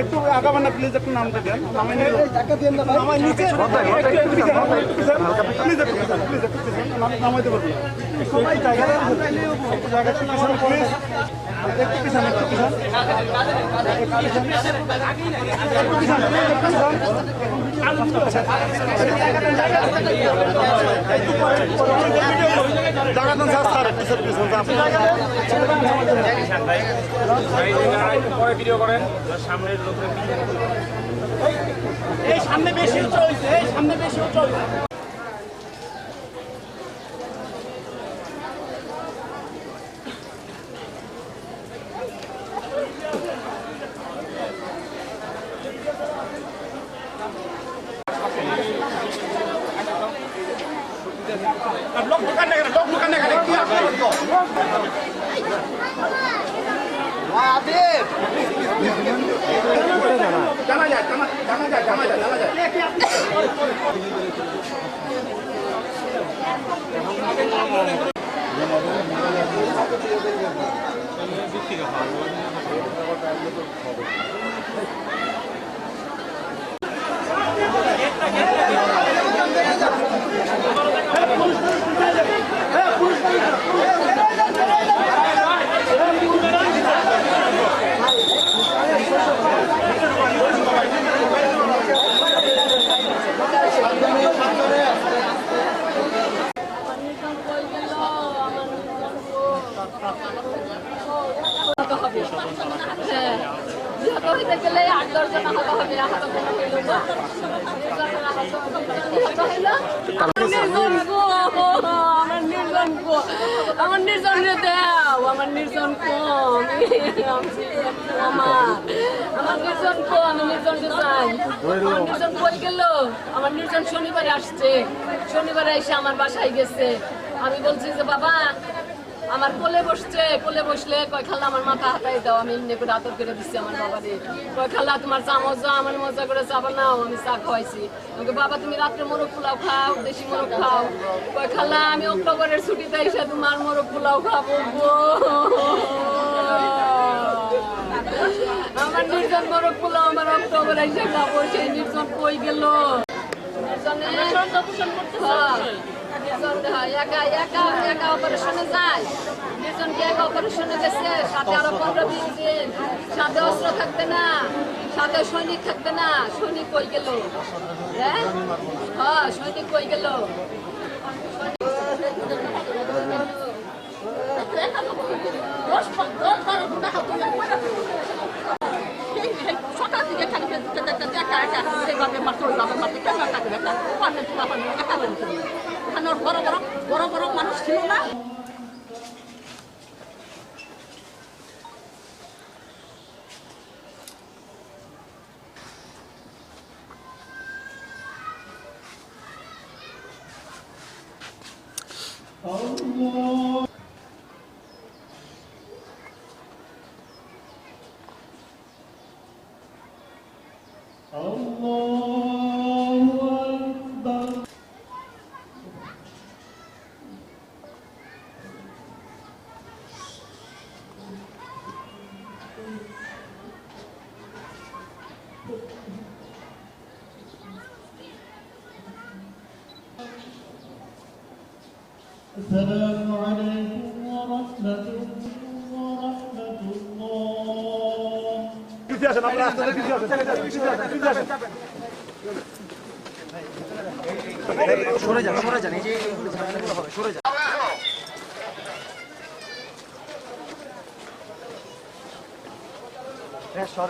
একটু আগাবেন না প্লিজ একটু নামটা দেন। নামাই নিচে। ভিডিও করেন সামনের এই সামনে বেশি চলছে এই সামনে বেশি চলছে লোক দোকান লোক দোকান কি জানা যায় জানা যায় জানা যায় জানা যায় হ্যাঁ, নির্জন আমার নির্জন আমার নির্জন আমার। নির্জন নির্জন আমার নির্জন আমার নির্জন শনিবারে আসছে। শনিবারে এসে আমার বাসায় গেছে। আমি বলছি যে, বাবা আমার কোলে বসছে কোলে বসলে কয় খালা আমার মাথা হাতাই দাও আমি এমনি করে আদর করে দিচ্ছি আমার বাবারে। কয় খালা তোমার চা মজা আমার মজা করে চা বানাও আমি চা খাওয়াইছি। আমাকে বাবা তুমি রাত্রে মোরগ পোলাও খাও দেশি মোরগ খাও। কয় খালা আমি অক্টোবরের ছুটিতে এসে তোমার মোরগ পোলাও খাব আমার নির্জন মোরগ পোলাও আমার অক্টোবরে এসে খাব সেই নির্জন কই গেল? নির্জনে হ্যাঁ, একা একা একা অপারেশনে যায় নির্জনকে একা অপারেশনে গেছে সাথে আরও পনেরো বিশ দিন সাথে অস্ত্র থাকবে না সাথে সৈনিক থাকবে না সৈনিক কই গেল হ্যাঁ হ্যাঁ সৈনিক কই গেল সকাল থেকে খালি একা একা সেইভাবে মাত্র ওইভাবে মাত্র কেন একা করে একা পারলে তোমার পারলে একা করে ওখানে ওর বড় বড় বড় বড় মানুষ ছিল না। السلام عليكم ورحمة ورحمة الله পিছিয়ে আসেন আপনারা আস্তে আস্তে পিছিয়ে আসেন পিছিয়ে আসেন পিছিয়ে আসেন وأشهد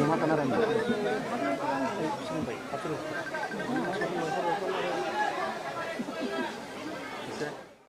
Gracias.